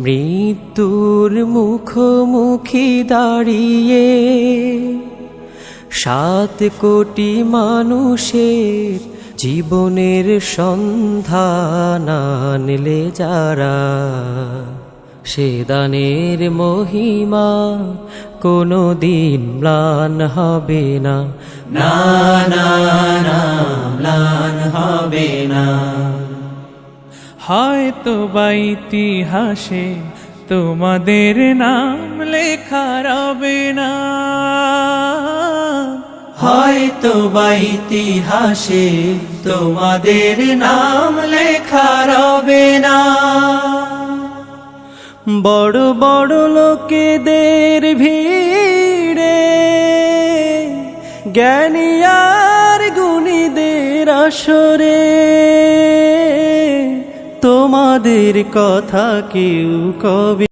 মৃত্যুর মুখোমুখি দাঁড়িয়ে সাত কোটি মানুষের জীবনের সন্ধান আনলে যারা, সে দানের মহিমা কোনো দিন ম্লান হবে না না না, ম্লান হবে না। হয়তো বা ইতিহাসে তোমাদের নাম লেখা রবে না। হয়তো বা ইতিহাসে তোমাদের নাম লেখা রবে না। বড় বড় লোকেদের ভিড়ে জ্ঞানী আর গুণীদের আসরে তোমাদের কথা কেউ কবে